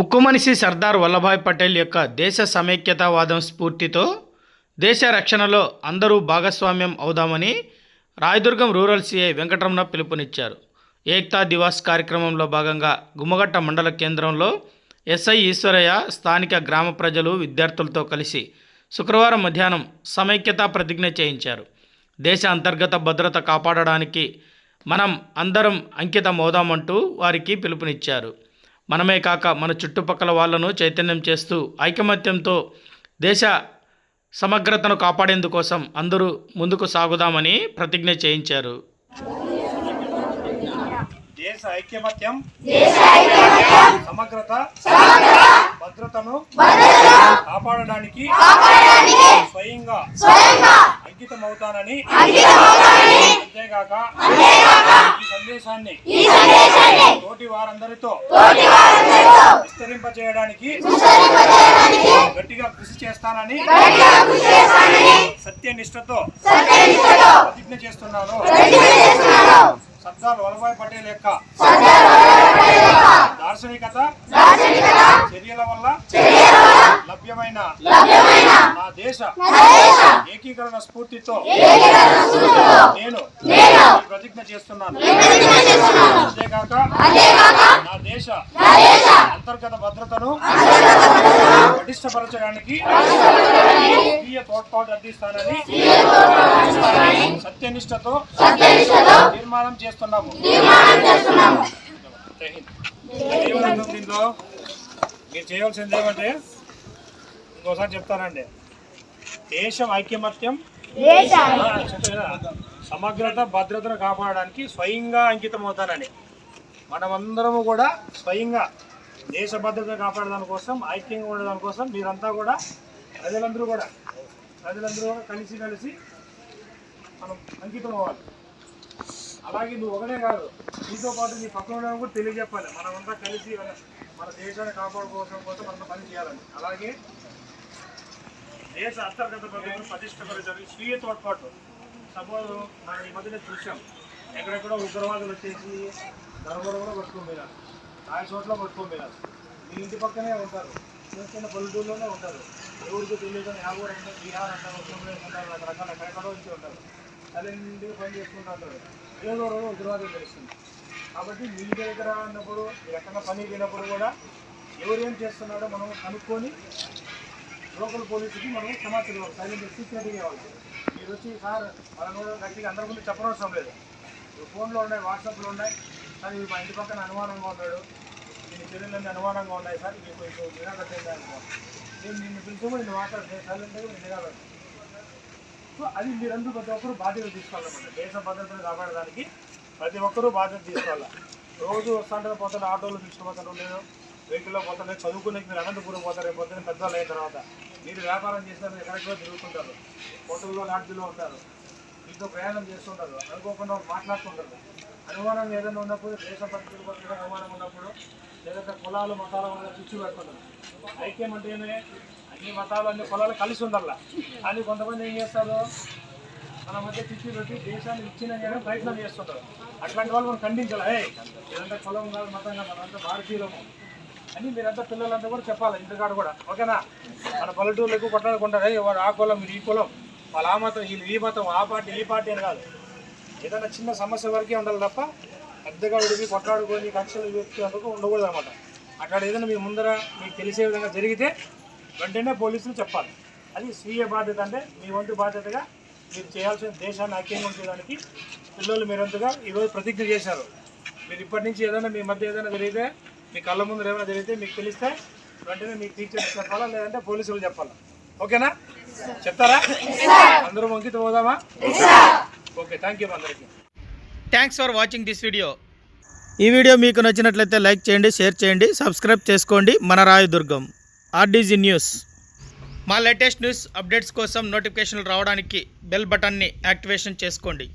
ఉక్కు మనిషి సర్దార్ వల్లభాయ్ పటేల్ యొక్క దేశ సమైక్యతావాదం స్ఫూర్తితో దేశ రక్షణలో అందరూ భాగస్వామ్యం అవుదామని రాయదుర్గం రూరల్ సిఐ వెంకటరమణ పిలుపునిచ్చారు. ఏక్తా దివాస్ కార్యక్రమంలో భాగంగా గుమ్మగట్ట మండల కేంద్రంలో ఎస్ఐ ఈశ్వరయ్య స్థానిక గ్రామ ప్రజలు విద్యార్థులతో కలిసి శుక్రవారం మధ్యాహ్నం సమైక్యతా ప్రతిజ్ఞ చేయించారు. దేశ అంతర్గత భద్రత కాపాడడానికి మనం అందరం అంకితం అవుదామంటూ వారికి పిలుపునిచ్చారు. మనమే కాక మన చుట్టుపక్కల వాళ్ళను చైతన్యం చేస్తూ ఐకమత్యంతో దేశ సమగ్రతను కాపాడేందుకోసం అందరూ ముందుకు సాగుదామని ప్రతిజ్ఞ చేయించారు. దేశ ఐక్యమత్యం సమగ్రత భద్రతను కాపాడడానికి స్వయంగా అంకితం అవుతానని అంతేగాక సందేశాన్ని తోటి వారందరితో విస్తరింపజేయడానికి గట్టిగా కృషి చేస్తానని సత్యనిష్టతో ప్రతిజ్ఞ చేస్తున్నాను. సర్దార్ వల్లభాయ్ పటేల్ యొక్క దార్శనికత చర్యల వల్ల లభ్యమైన నా దేశ ఏకీకరణ స్ఫూర్తితో నేను ప్రతిజ్ఞ చేస్తున్నాను. అంతేకాక నా దేశ అంతర్గత భద్రతను పటిష్టపరచడానికి స్వీయ తోడ్పాటు అందిస్తానని సత్యనిష్టతో తీర్మానం చేస్తున్నాము. దీంట్లో? మీరు చేయవలసింది ఏమంటే ఇంకోసారి చెప్తానండి. దేశం ఐక్యమత్యం? సమగ్రత భద్రతను కాపాడడానికి స్వయంగా అంకితం అవుతానని మనమందరము కూడా స్వయంగా దేశ భద్రత కాపాడదాని కోసం ఐక్యంగా ఉండడం కోసం మీరంతా కూడా ప్రజలందరూ కూడా ప్రజలందరూ కూడా కలిసి కలిసి మనం అంకితం అవ్వాలి అలాగే నువ్వు ఒకటే కాదు నీతో పాటు నీ పక్కన ఉండడం కూడా తెలియజెప్పాలి. మనమంతా కలిసి మన దేశాన్ని కాపాడుకోవడం కోసం మనం పని చేయాలని. అలాగే దేశ అంతర్గత భద్రతను పటిష్టపరచడానికి స్వీయ తోడ్పాటు సపోజ్ మనం ఈ మధ్యనే చూసాం. ఎక్కడెక్కడో ఉగ్రవాదులు వచ్చేసి ధర్మవరంలో పట్టుకోపోయినారు ఆ చోట్ల పట్టుకోపోయినారు మీ ఇంటి పక్కనే ఉంటారు. చిన్న చిన్న పల్లెటూరులోనే ఉంటారు. ఎవరికి తెలియదు యాభై అంటే బీహార్ అంటారు ఉత్తరప్రదేశ్ అంటారు రకరకాల ఎక్కడెక్కడో నుంచి ఉంటారు. సరైన పని చేసుకుంటూ ఉంటారు. ఏదో రోజు ఉగ్రవాదం తెలుస్తుంది. కాబట్టి మీ దగ్గర ఉన్నప్పుడు మీరు ఎక్కడ పని లేనప్పుడు కూడా ఎవరేం చేస్తున్నాడో చేస్తున్నారో మనం కనుక్కొని లోకల్ పోలీసుకి మనం సమాచారం ఇవ్వాలి సైలెంట్ సీక్రెట్గా ఇవ్వాలి. మీరు వచ్చి సార్ మనం గట్టిగా అందరి ముందు చెప్పనవసరం లేదు. ఫోన్లో ఉన్నాయి వాట్సాప్లో ఉన్నాయి. సార్ ఇవి మా ఇంటి పక్కన అనుమానంగా ఉన్నాడు. దీని చర్యలన్నీ అనుమానంగా ఉన్నాయి సార్. మీకు ఇప్పుడు నిరాకరించండి అనుకో నేను నిన్ను పిలుచుకో నేను మాట్లాడితే సైలెంట్గా నేను నిరాకరించాను సో అది మీరందరూ ప్రతి ఒక్కరు బాధ్యత తీసుకోవాలన్నమాట. దేశ భద్రతను కాపాడడానికి ప్రతి ఒక్కరూ బాధ్యత తీసుకోవాలి? రోజు వస్తుంటారు పోతారు ఆటోలు తీసుకుపోతారు లేదు వెహికల్లో పోతారు చదువుకునే మీరు అనంతపురం పోతారు రేపు పొద్దున్న పెద్దవాళ్ళు అయిన తర్వాత. మీరు వ్యాపారం చేస్తారు ఎక్కడెక్కడో తిరుగుతుంటారు. హోటల్లో లాడ్జీలో ఉంటారు. మీతో ప్రయాణం చేస్తుంటారు. అనుకోకుండా మాట్లాడుతుంటారు. అనుమానం ఏదైనా ఉన్నప్పుడు దేశ భద్రతల పట్ల అనుమానం ఉన్నప్పుడు లేదంటే కులాలు మతాల వల్ల చిచ్చు పెడుతున్నారు ఐక్యం అంటేనే అన్ని మతాలు అన్ని కులాలు కలిసి ఉండాల. కానీ కొంతమంది ఏం చేస్తారు? మన మధ్య చిచ్చు పెట్టి దేశాన్ని ఇచ్చిన ప్రయత్నం చేస్తుంటారు. అట్లాంటి వాళ్ళు మనం ఖండించాలి? ఏదంటే కులం కాదు మతం కాదు మనంతా భారతీయులము. అని మీరంతా పిల్లలంతా కూడా చెప్పాలి ఇంటికాడ కూడా. ఓకేనా? మన పల్లెటూర్లకు కొట్లాడుకుంటారు. "ఏ, వాడు ఆ కులం మీరు ఈ కులం. వాళ్ళ ఆ మతం వీళ్ళు ఈ మతం ఆ పార్టీ ఈ పార్టీ అని కాదు. ఏదైనా చిన్న సమస్య వరకే ఉండాలి తప్ప పెద్దగా విడిపి కొట్లాడుకొని కక్షలు వ్యక్తులకు ఉండకూడదు అనమాట అక్కడ ఏదైనా మీ ముందర మీకు తెలిసే విధంగా జరిగితే వెంటనే పోలీసులు చెప్పాలి. అది స్వీయ బాధ్యత అంటే మీ వంతు బాధ్యతగా మీరు చేయాల్సిన దేశాన్ని ఐక్యంగా ఉంచడానికి పిల్లలు మీరంతగా ఈరోజు ప్రతిజ్ఞ చేశారు. మీరు ఇప్పటి నుంచి ఏదైనా మీ మధ్య ఏదైనా జరిగితే మీ కళ్ళ ముందు ఏమైనా జరిగితే మీకు తెలిస్తే వెంటనే మీ టీచర్స్ చెప్పాలా లేదంటే పోలీసులు చెప్పాలా? ఓకేనా? చెప్తారా? అందరూ అంకితం పోదామా? ఓకే థ్యాంక్ యూ అందరికీ. Thanks for watching this video ఈ వీడియో మీకు నచ్చినట్లయితే లైక్ చేయండి షేర్ చేయండి సబ్స్క్రైబ్ చేసుకోండి. మన రాయదుర్గం ఆర్డీజీ న్యూస్. మా లేటెస్ట్ న్యూస్ అప్డేట్స్ కోసం నోటిఫికేషన్లు రావడానికి బెల్ బటన్ని యాక్టివేషన్ చేసుకోండి.